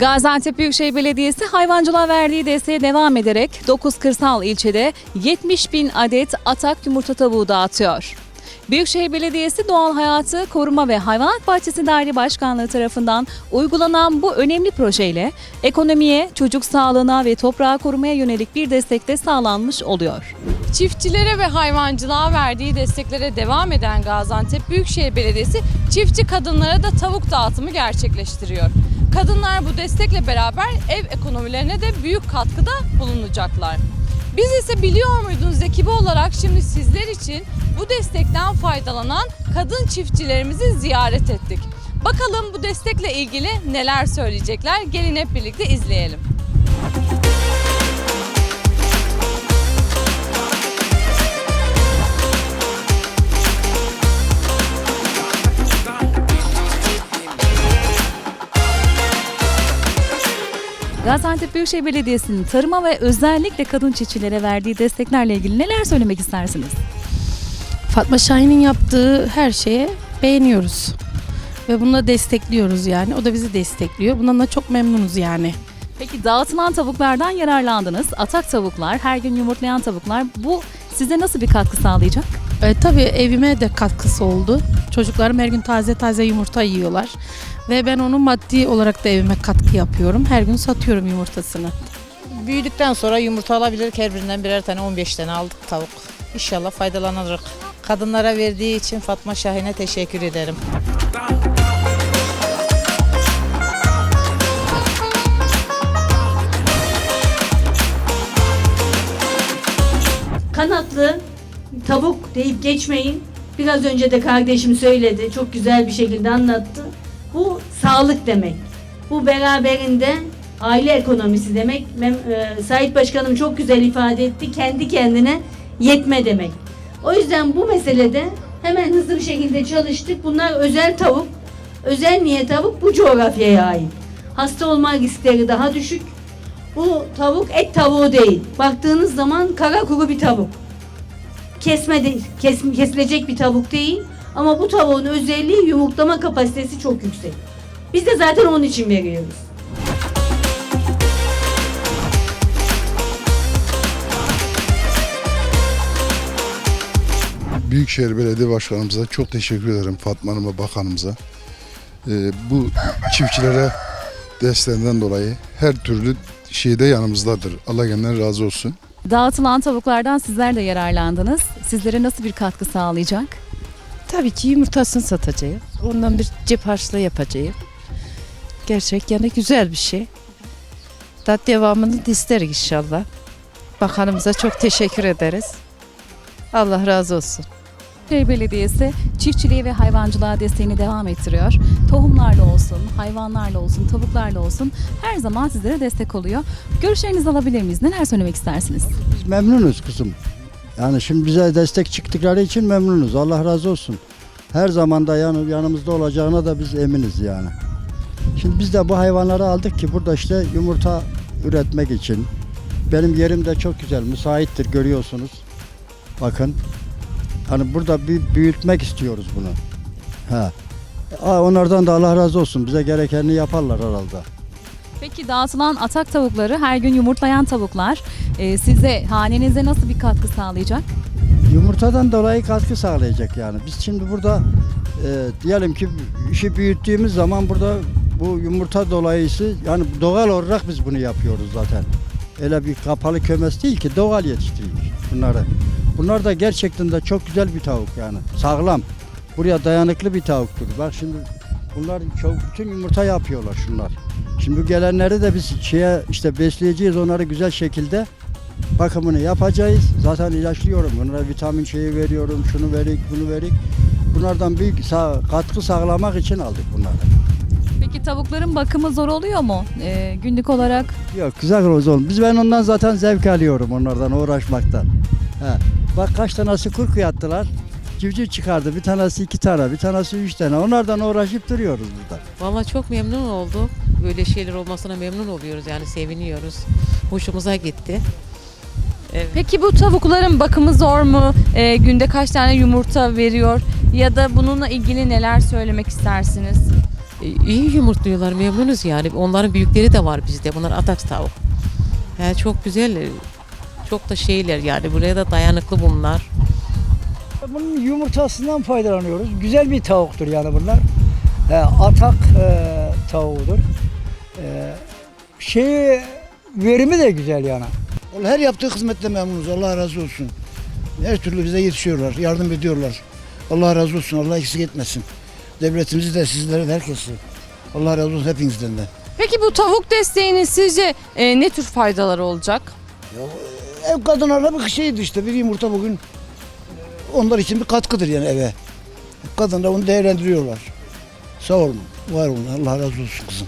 Gaziantep Büyükşehir Belediyesi hayvancılığa verdiği desteğe devam ederek 9 kırsal ilçede 70 bin adet atak yumurta tavuğu dağıtıyor. Büyükşehir Belediyesi Doğal Hayatı Koruma ve Hayvanat Bahçesi Daire Başkanlığı tarafından uygulanan bu önemli projeyle ekonomiye, çocuk sağlığına ve toprağı korumaya yönelik bir destek de sağlanmış oluyor. Çiftçilere ve hayvancılığa verdiği desteklere devam eden Gaziantep Büyükşehir Belediyesi çiftçi kadınlara da tavuk dağıtımı gerçekleştiriyor. Kadınlar bu destekle beraber ev ekonomilerine de büyük katkıda bulunacaklar. Biz ise biliyor muydunuz ekibi olarak şimdi sizler için bu destekten faydalanan kadın çiftçilerimizi ziyaret ettik. Bakalım bu destekle ilgili neler söyleyecekler? Gelin hep birlikte izleyelim. Gaziantep Büyükşehir Belediyesi'nin tarıma ve özellikle kadın çiftçilere verdiği desteklerle ilgili neler söylemek istersiniz? Fatma Şahin'in yaptığı her şeye beğeniyoruz. Ve bunu da destekliyoruz yani. O da bizi destekliyor. Bundan da çok memnunuz yani. Peki dağıtılan tavuklardan yararlandınız. Atak tavuklar, her gün yumurtlayan tavuklar bu size nasıl bir katkı sağlayacak? E, tabii evime de katkısı oldu. Çocuklarım her gün taze taze yumurta yiyorlar. Ve ben onu maddi olarak da evime katkı yapıyorum. Her gün satıyorum yumurtasını. Büyüdükten sonra yumurta alabilirdik. Her birinden birer tane 15 tane aldık tavuk. İnşallah faydalanırız. Kadınlara verdiği için Fatma Şahin'e teşekkür ederim. Kanatlı tavuk deyip geçmeyin. Biraz önce de kardeşim söyledi. Çok güzel bir şekilde anlattı. Bu sağlık demek. Bu beraberinde aile ekonomisi demek. Mem- e, Sait Başkanım çok güzel ifade etti. Kendi kendine yetme demek. O yüzden bu meselede hemen hızlı bir şekilde çalıştık. Bunlar özel tavuk. Özel niye tavuk? Bu coğrafyaya ait. Hasta olma riskleri daha düşük. Bu tavuk et tavuğu değil. Baktığınız zaman kara kuru bir tavuk. Kesme de, kes, kesilecek bir tavuk değil. Ama bu tavuğun özelliği yumurtlama kapasitesi çok yüksek. Biz de zaten onun için veriyoruz. Büyükşehir Belediye Başkanımıza çok teşekkür ederim Fatma Hanım'a, bakanımıza. Ee, bu çiftçilere desteğinden dolayı her türlü şeyde yanımızdadır. Allah kendinden razı olsun. Dağıtılan tavuklardan sizler de yararlandınız. Sizlere nasıl bir katkı sağlayacak? Tabii ki yumurtasını satacağım. Ondan bir cep harçlığı yapacağım. Gerçek yani güzel bir şey. Daha devamını da inşallah. Bakanımıza çok teşekkür ederiz. Allah razı olsun. Büyükşehir Belediyesi çiftçiliğe ve hayvancılığa desteğini devam ettiriyor. Tohumlarla olsun, hayvanlarla olsun, tavuklarla olsun her zaman sizlere destek oluyor. Görüşlerinizi alabilir miyiz? Neler söylemek istersiniz? Biz memnunuz kızım. Yani şimdi bize destek çıktıkları için memnunuz. Allah razı olsun. Her zaman da yan, yanımızda olacağına da biz eminiz yani. Şimdi biz de bu hayvanları aldık ki burada işte yumurta üretmek için. Benim yerim de çok güzel, müsaittir görüyorsunuz. Bakın. Hani burada bir büyütmek istiyoruz bunu. Ha. Aa, Onlardan da Allah razı olsun. Bize gerekeni yaparlar herhalde. Peki dağıtılan atak tavukları, her gün yumurtlayan tavuklar e, size, hanenize nasıl bir katkı sağlayacak? Yumurtadan dolayı katkı sağlayacak yani. Biz şimdi burada e, diyelim ki işi büyüttüğümüz zaman burada bu yumurta dolayısı yani doğal olarak biz bunu yapıyoruz zaten. Öyle bir kapalı kömes değil ki doğal yetiştiriyoruz bunları. Bunlar da gerçekten de çok güzel bir tavuk yani. Sağlam. Buraya dayanıklı bir tavuktur. Bak şimdi bunlar çok bütün yumurta yapıyorlar şunlar. Şimdi bu gelenleri de biz şeye işte besleyeceğiz onları güzel şekilde bakımını yapacağız. Zaten ilaçlıyorum. Bunlara vitamin şeyi veriyorum. Şunu verik, bunu verik. Bunlardan büyük sağ, katkı sağlamak için aldık bunları. Peki tavukların bakımı zor oluyor mu? E, günlük olarak Yok güzel olsun. Biz ben ondan zaten zevk alıyorum onlardan uğraşmaktan. He. Bak kaç tanesi kurku yattılar. Civciv çıkardı. Bir tanesi iki tane, bir tanesi üç tane. Onlardan uğraşıp duruyoruz burada. Valla çok memnun olduk. Böyle şeyler olmasına memnun oluyoruz yani seviniyoruz. Hoşumuza gitti. Evet. Peki bu tavukların bakımı zor mu? Ee, günde kaç tane yumurta veriyor? Ya da bununla ilgili neler söylemek istersiniz? E, iyi yumurtluyorlar memnunuz yani. Onların büyükleri de var bizde. Bunlar atak tavuk. He, çok güzel. Çok da şeyler yani. Buraya da dayanıklı bunlar. Bunun yumurtasından faydalanıyoruz. Güzel bir tavuktur yani bunlar. E, atak e, tavuğudur. E, şeyi verimi de güzel yani. Her yaptığı hizmette memnunuz. Allah razı olsun. Her türlü bize yetişiyorlar, yardım ediyorlar. Allah razı olsun, Allah eksik etmesin. Devletimizi de sizleri de herkesi. Allah razı olsun hepinizden de. Peki bu tavuk desteğinin sizce e, ne tür faydaları olacak? Ev kadınlarla bir şeydi işte. Bir yumurta bugün onlar için bir katkıdır yani eve. Kadınlar onu değerlendiriyorlar. Sağ olun, var olun. Allah razı olsun kızım.